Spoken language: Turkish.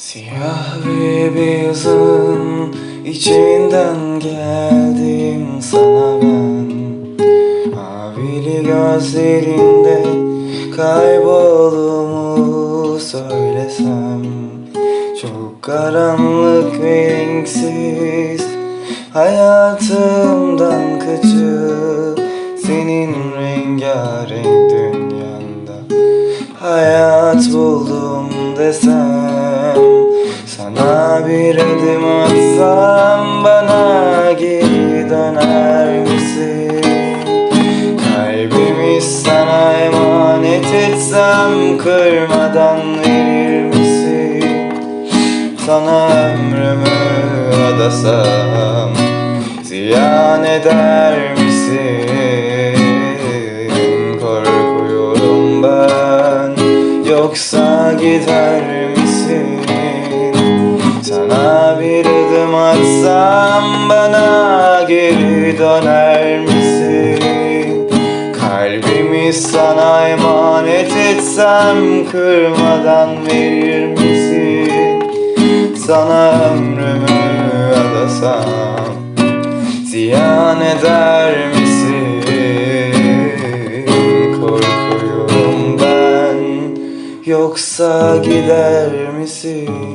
Siyah bir beyazın içinden geldim sana ben. Mavili gözlerinde kaybolduğumu söylesem Çok karanlık ve renksiz hayatımdan kaçıp Senin rengarenk dünyanda hayat buldum desem Sana bir adım atsam bana geri döner misin? Kalbimi sana emanet etsem kırmadan verir misin? Sana ömrümü adasam ziyan eder misin? Korkuyorum ben yoksa gider misin? Adım atsam bana geri döner misin? Kalbimi sana emanet etsem kırmadan verir misin? Sana ömrümü adasam ziyan eder misin? Korkuyorum ben yoksa gider misin?